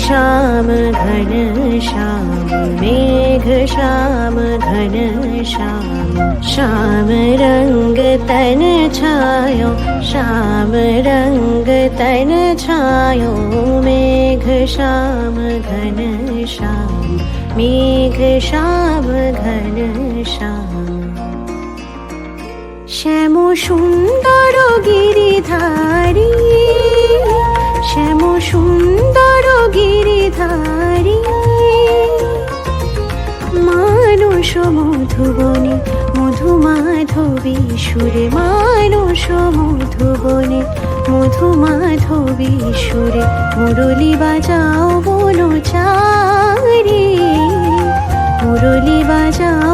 श्यामघन शा मेघ श्या घन शाम श्याम रङ्गा श्याम छायो मेघ श्याम घन शा मेघ श्यामघन शाम श्यामो सुन्दर गिरिधार মধুবনে মধু মাধবী সুরে মানুষ মধুবনে মধু মাধবী সুরে মুরলি বাজাও বলো চারি, মুরলি বাজাও